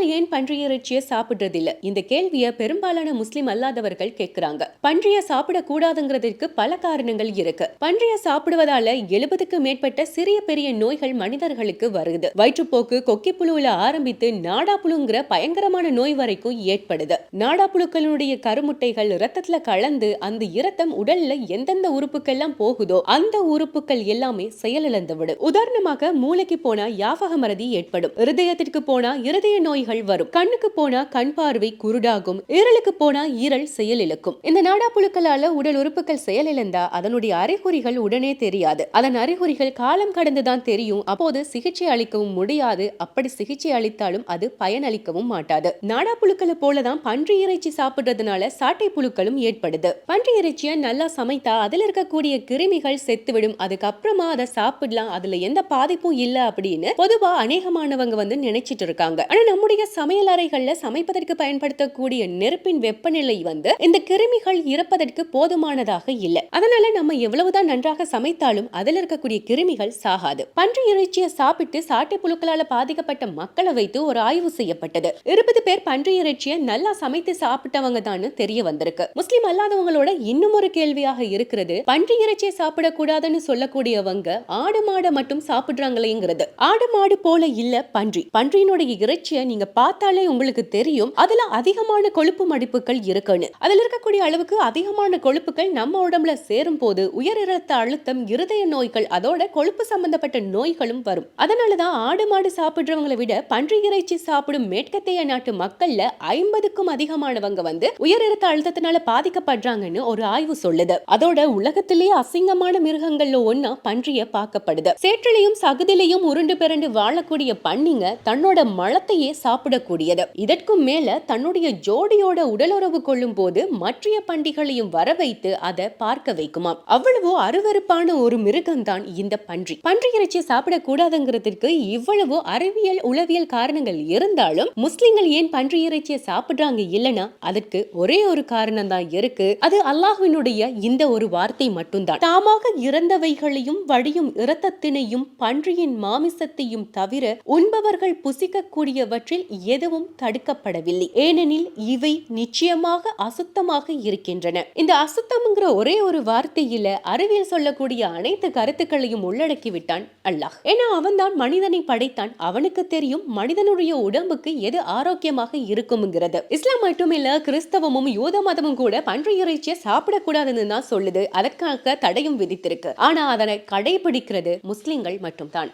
முஸ்லிம்கள் ஏன் பன்றிய இறைச்சியை சாப்பிடுறதில்ல? இந்த கேள்வியை பெரும்பாலான முஸ்லிம் அல்லாதவர்கள் கேட்கிறாங்க. பன்றிய சாப்பிடக்கூடாதுங்கிறதுக்கு பல காரணங்கள் இருக்கு. பன்றிய சாப்பிடுவதால எழுபதுக்கு மேற்பட்ட சிறிய பெரிய நோய்கள் மனிதர்களுக்கு வருது. வயிற்றுப்போக்கு கொக்கி புழுவுல ஆரம்பித்து நாடாப்புழுங்கிற பயங்கரமான நோய் வரைக்கும் ஏற்படுது. நாடாப்புழுக்களுடைய கருமுட்டைகள் இரத்தத்துல கலந்து அந்த இரத்தம் உடல்ல எந்தெந்த உறுப்புக்கெல்லாம் போகுதோ அந்த உறுப்புகள் எல்லாமே செயலிழந்து விடும் உதாரணமாக மூளைக்கு போனா யாபக மறதி ஏற்படும். இருதயத்திற்கு போனா இருதய நோய்கள் வரும். கண்ணுக்கு போனா கண் பார்வை குருடாகும். ஈரலுக்கு போனா ஈரல் செயலிழக்கும் இந்த நாடாப்புழுக்களால உடல் உறுப்புகள் செயலிழந்தா அதனுடைய அறிகுறிகள் உடனே தெரியாது. அதன் அறிகுறிகள் காலம் கடந்துதான் தெரியும். அப்போது சிகிச்சை அளிக்கவும் முடியாது. அப்படி சிகிச்சை அளித்தாலும் அது பயனளிக்கவும் மாட்டாது. நாடா புழுக்களை போலதான் பன்றி இறைச்சி சாப்பிடுறதுனால சாட்டை புழுக்களும் ஏற்படுது. பன்றி இறைச்சியை நல்லா சமைத்தா அதுல இருக்கக்கூடிய கிருமிகள் செத்துவிடும். அதுக்கப்புறமா அதை சாப்பிடலாம். அதுல எந்த பாதிப்பும் இல்ல அப்படின்னு பொதுவா அநேகமானவங்க வந்து நினைச்சிட்டு இருக்காங்க. ஆனா நம்முடைய சமையல் அறைகள்ல சமைப்பதற்கு பயன்படுத்தக்கூடிய நெருப்பின் வெப்பநிலை வந்து இந்த கிருமிகள் இறப்பதற்கு போதுமானதாக இல்லை. அதனால நம்ம எவ்வளவுதான் நன்றாக சமைத்தாலும் அதில் இருக்கக்கூடிய கிருமிகள் சாகாது. பன்றி இறைச்சியை சாப்பிட்டு சாட்டை புழுக்களால பாதிக்கப்பட்ட மக்களை வைத்து ஒரு ஆய்வு செய்யப்பட்டது. இருபது பேர் பன்றி இறைச்சியை நல்லா சமைத்து சாப்பிட்டவங்க தான் தெரிய வந்திருக்கு. முஸ்லிம் அல்லாதவங்களோட இன்னும் ஒரு கேள்வியாக இருக்கிறது பன்றி இறைச்சியை சாப்பிடக்கூடாதுன்னு சொல்லக்கூடியவங்க ஆடு மாடை மட்டும் சாப்பிடுறாங்களேங்கிறது. ஆடு மாடு போல இல்ல பன்றி. பன்றியினுடைய இறைச்சியை நீங்க பார்த்தாலே உங்களுக்கு தெரியும் அதுல அதிகமான கொழுப்பு மடிப்புகள் இருக்குன்னு. அதுல இருக்கக்கூடிய அளவுக்கு அதிகமான கொழுப்புகள் நம்ம உடம்புல சேரும் போது உயர் இரத்த அழுத்தம் இருதய நோய்கள் அதோட கொழுப்பு சம்பந்தப்பட்ட நோய்களும் வரும். அதனாலதான் ஆடு மாடு சாப்பிடுறவங்களை விட பன்றி இறைச்சி சாப்பிடும் மேற்கத்தைய நாட்டு மக்கள்ல ஐம்பதுக்கும் அதிகமானவங்க வந்து உயர் இரத்த அழுத்தத்தினால பாதிக்கப்படுறாங்கன்னு ஒரு ஆய்வு சொல்லுது. அதோட உலகத்திலேயே அசிங்கமான மிருகங்கள்ல ஒன்னா பன்றிய பார்க்கப்படுது. சேற்றிலையும் சகுதிலையும் உருண்டு பிறண்டு வாழக்கூடிய பன்னிங்க தன்னோட மலத்தையே சாப்பிடக்கூடியது. இதற்கும் மேல தன்னுடைய ஜோடியோட உடலுறவு கொள்ளும் போது மற்றைய பண்டிகளையும் வர வைத்து அதை பார்க்க வைக்குமாம். அவ்வளவு அருவருப்பான ஒரு மிருகம்தான் இந்த பன்றி. பன்றி இறைச்சி சாப்பிடக்கூடாதுங்கிறதுக்கு இவ்வளவு அறிவியல் உளவியல் காரணங்கள் இருந்தாலும் முஸ்லிம்கள் ஏன் பன்றி இறைச்சியை சாப்பிடுறாங்க இல்லனா அதற்கு ஒரே ஒரு காரணம் தான் இருக்கு. அது அல்லாஹுவினுடைய இந்த ஒரு வார்த்தை மட்டும்தான். தாமாக இறந்தவைகளையும் வழியும் இரத்தத்தினையும் பன்றியின் மாமிசத்தையும் தவிர உண்பவர்கள் புசிக்கக்கூடியவற்றில் எதுவும் தடுக்கப்படவில்லை. ஏனெனில் இவை நிச்சயமாக அசுத்தமாக இருக்கின்றன. இந்த அசுத்தம்ங்கிற ஒரே ஒரு வார்த்தையில அறிவியல் சொல்லக்கூடிய அனைத்து கருத்துக்களையும் உள்ளடக்கி விட்டான் அல்லாஹ். ஏன்னா அவன்தான் மனிதனை படைத்தான். அவனுக்கு தெரியும் மனிதனுடைய உடம்புக்கு எது ஆரோக்கியமாக இருக்கும்ங்கிறது. இஸ்லாம் மட்டுமில்ல கிறிஸ்தவமும் யூத மதமும் கூட பன்றி இறைச்சியை சாப்பிடக்கூடாதுன்னு தான் சொல்லுது. அதற்காக தடையும் விதித்திருக்கு. ஆனா அதனை கடைபிடிக்கிறது முஸ்லிம்கள் மட்டும்தான்.